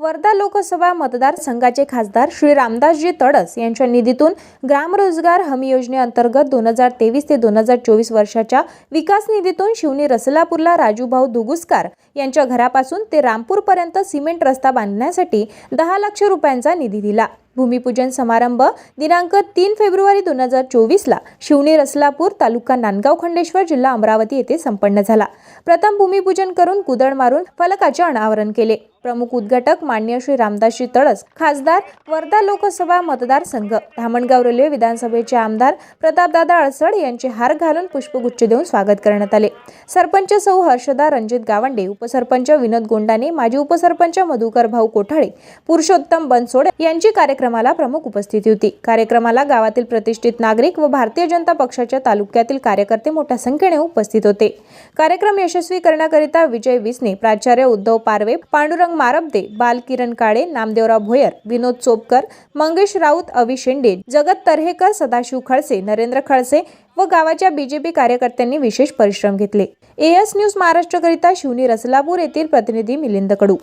वर्धा लोकसभा मतदारसंघाचे खासदार श्री रामदासजी तडस यांच्या निधीतून ग्रामरोजगार हमी योजनेअंतर्गत दोन हजार तेवीस ते दोन हजार चोवीस वर्षाच्या विकास निधीतून शिवनी रसलापूरला राजूभाऊ दुगुसकार यांच्या घरापासून ते रामपूरपर्यंत सिमेंट रस्ता बांधण्यासाठी दहा लक्ष रुपयांचा निधी दिला. भूमिपूजन समारंभ दिनांक तीन फेब्रुवारी दोन हजार चोवीसला शिवणी रसलापूर तालुका नांदगाव खंडेश्वर जिल्हा अमरावती येथे संपन्न झाला. प्रथम भूमिपूजन करून कुदळ मारून फलकाचे अनावरण केले. प्रमुख उद्घाटक मान्य श्री रामदासजी तळस खासदार वर्धा लोकसभा मतदारसंघ धामणगाव रेल्वे विधानसभेचे आमदार प्रतापदादा अडसड यांचे हार घालून पुष्पगुच्छ देऊन स्वागत करण्यात आले. सरपंच सौ हर्षदा रणजित गावंडे उपसरपंच विनोद गोंडाने माजी उपसरपंच मधुकर भाऊ कोठाळे पुरुषोत्तम बनसोड यांची कार्यक्रमाला प्रमुख उपस्थिती होती. कार्यक्रमाला गावातील प्रतिष्ठित नागरिक व भारतीय जनता पक्षाच्या तालुक्यातील कार्यकर्ते मोठ्या संख्येने उपस्थित होते. कार्यक्रम यशस्वी करण्याकरिता विजय विसने प्राचार्य उद्धव पारवे पांडुरंग मारबदे बाल किरण काळे नामदेवराव भोयर विनोद चोपकर मंगेश राऊत अवि शेंडे जगत तर्हेकर सदाशिव खळसे नरेंद्र खळसे व गावाच्या बीजेपी कार्यकर्त्यांनी विशेष परिश्रम घेतले. एएस न्यूज महाराष्ट्रकरिता शिवनी रसलापूर येथील प्रतिनिधी मिलिंद कडू.